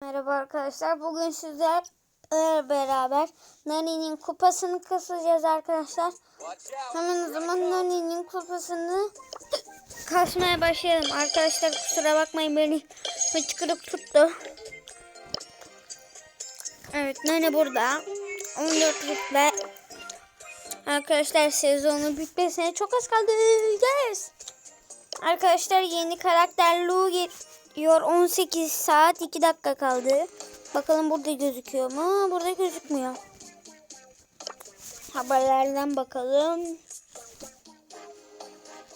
Merhaba arkadaşlar. Bugün sizlerle beraber Nani'nin kupasını kasacağız arkadaşlar. Hemen o zaman Nani'nin kupasını kasmaya başlayalım. Arkadaşlar kusura bakmayın beni hıçkırık tuttu. Evet Nani burada. 14 rütbe. Arkadaşlar sezonun bitmesine çok az kaldı. Yes. Arkadaşlar yeni karakter Lu geliyor. 18 saat 2 dakika kaldı. Bakalım burada gözüküyor mu? Burada gözükmüyor. Haberlerden bakalım.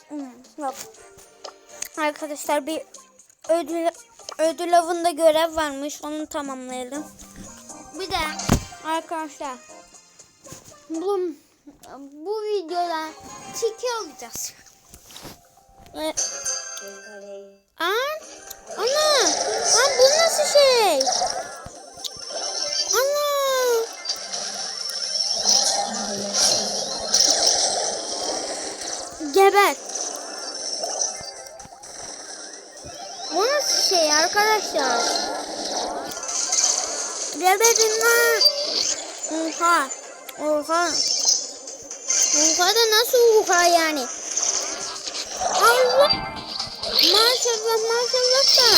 Hmm. Arkadaşlar bir ödül ödül avında görev varmış. Onu tamamlayalım. Bir de arkadaşlar bu bu videodan tiki alacağız. Ee, Aa, Geber. Bu nasıl şey arkadaşlar? Geberin lan. Oha. Oha. Oha da nasıl oha yani? Allah. Maşallah maşallah da.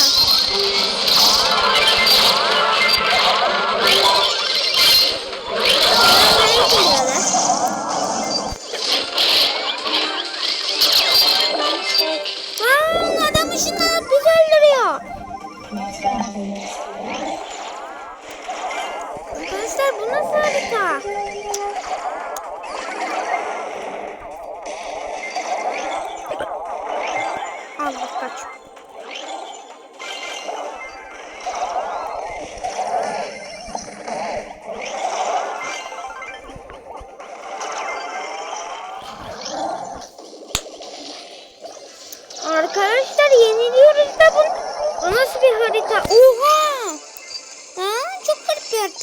Arkadaşlar bu nasıl harita? Allah kaç.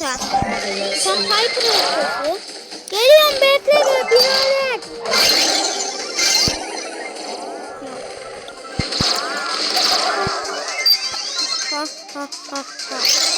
Harita. Sen Piper haritası. Geliyorum bekle be birader. Ha ha ha ha.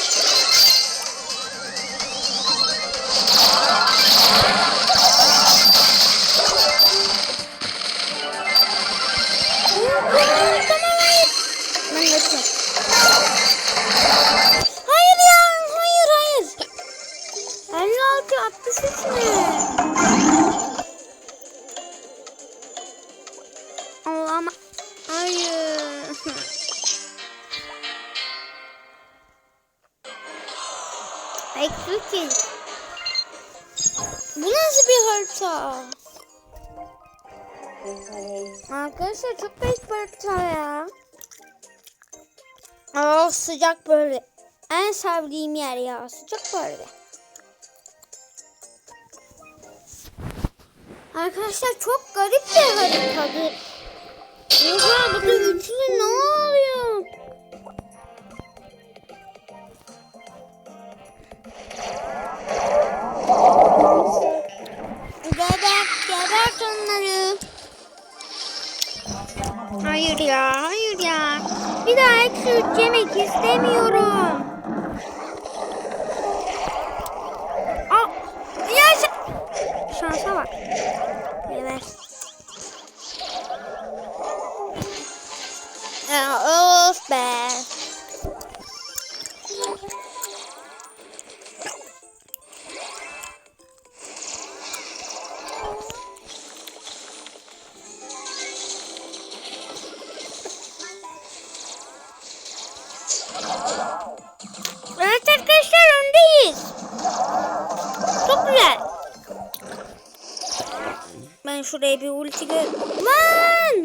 Eksik. Bu nasıl bir harita? Arkadaşlar çok büyük bir harita ya. Aa sıcak böyle. En sevdiğim yer ya. Sıcak böyle. Arkadaşlar çok garip bir haritadır. Oha burada üçlü ne oluyor? Hayır ya, hayır ya. Bir daha ekşi yemek istemiyorum. Aa, ya Şansa bak. Geber. Şuraya bir ulti gö... Lan!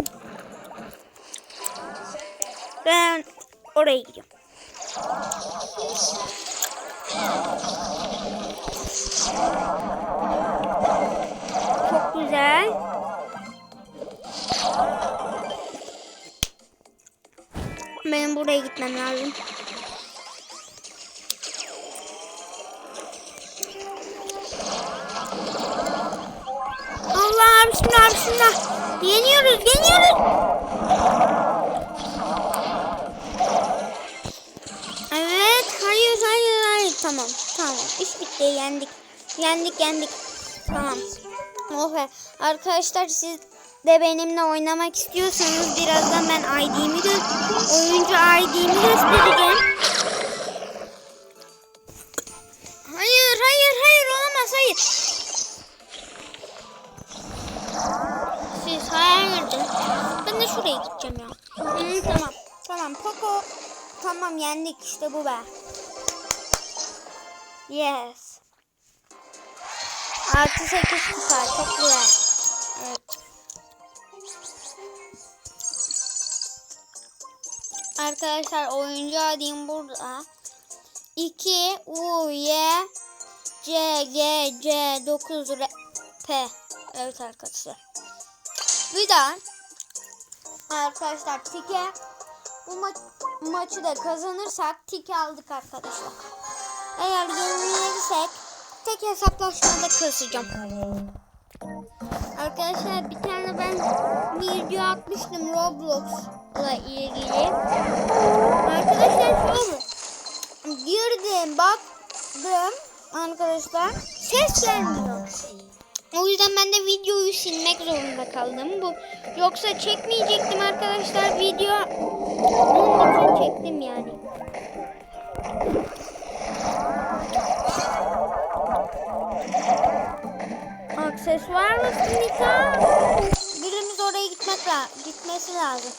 Ben oraya gidiyorum. Çok güzel. Benim buraya gitmem lazım. Bismillah. Yeniyoruz yeniyoruz. Evet hayır. Tamam tamam. İş bitti yendik. Yendik yendik. Tamam. Oh be. Arkadaşlar siz de benimle oynamak istiyorsanız birazdan ben ID'mi gö oyuncu ID'mi göstereceğim. Tamam. Poco. Tamam yendik işte bu be. Yes. Artı 8 kupa çok güzel. Evet. Arkadaşlar oyuncu adayım burada. 2 U Y C G C 9 R P. Evet arkadaşlar. Bir daha arkadaşlar tike bu ma maçı da kazanırsak tike aldık arkadaşlar. Eğer yenilirsek tek hesaplaşmada kasacağım. Arkadaşlar bir tane ben video atmıştım Roblox'la ilgili. Arkadaşlar şöyle girdim baktım arkadaşlar ses gelmiyor. O yüzden ben de videoyu silmek zorunda kaldım. Bu yoksa çekmeyecektim arkadaşlar video. Onun için çektim yani. Aksesuar mısın Nika? Birimiz oraya gitmek la gitmesi lazım.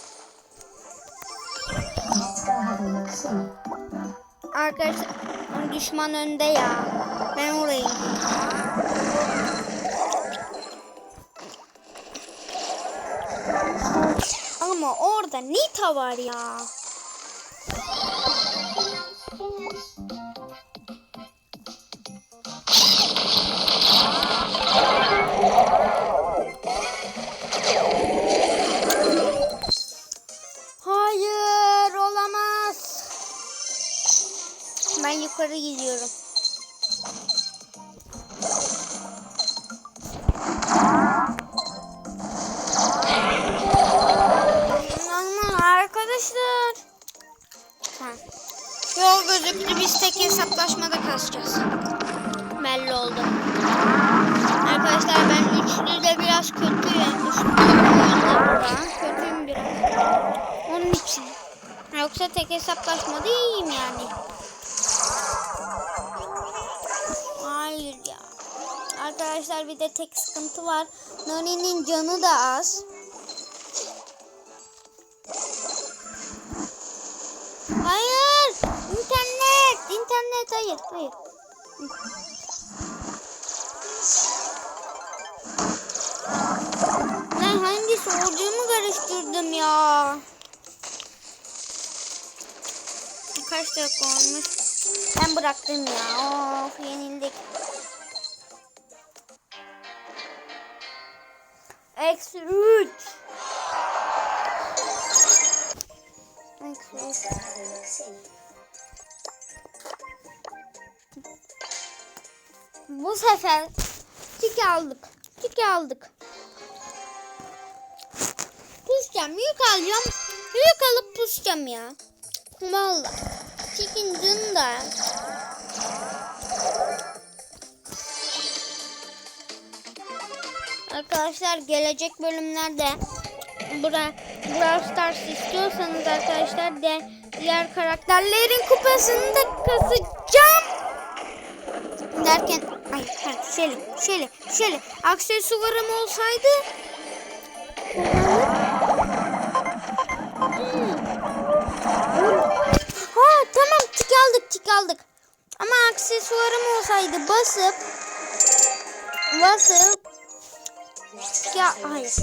Arkadaşlar düşman önde ya. Ben oraya gideyim. Nita var ya. Gözüktü biz tek hesaplaşmada kasacağız. Belli oldu. Arkadaşlar ben üçlüde biraz kötüyüm. Üçlüde kötüyüm biraz. Onun için. Yoksa tek hesaplaşmada iyiyim yani. Hayır ya. Arkadaşlar bir de tek sıkıntı var. Nani'nin canı da az. İnternet hayır. Hayır. Ben hangi sorduğumu karıştırdım ya. Kaç dakika olmuş? Ben bıraktım ya. Of yenildik. Eksi 3. Eksi üç. Bu sefer tik aldık. Tik aldık. Pusacağım. Yük alacağım. Yük alıp pusacağım ya. Valla. Tikin canı da. Arkadaşlar gelecek bölümlerde bura Brawl Stars istiyorsanız arkadaşlar de diğer karakterlerin kupasını da kasacağım. Derken ay ha, şöyle şöyle şöyle aksesuarım olsaydı Ha tamam tik aldık tik aldık. Ama aksesuarım olsaydı basıp basıp ya hayır.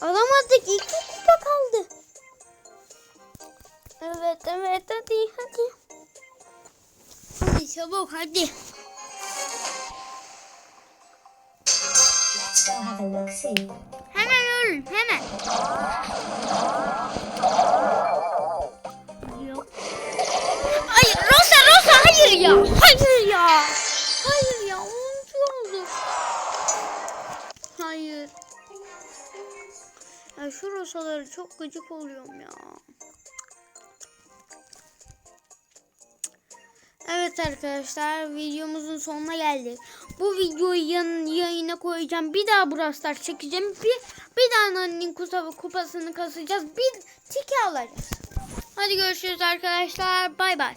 Alamadık iki kupa kaldı. Evet evet hadi hadi. Hadi çabuk hadi. Hemen ölün hemen. Hayır Rosa Rosa hayır ya. Hayır ya. Hayır ya. Oldu. Hayır. Ya şu Rosa'ları çok gıcık oluyorum ya. Evet arkadaşlar videomuzun sonuna geldik. Bu videoyu yan, yayına koyacağım. Bir daha Brawl çekeceğim. Bir, bir daha Nani'nin kupa, kupasını kasacağız. Bir tiki alacağız. Hadi görüşürüz arkadaşlar. Bay bay.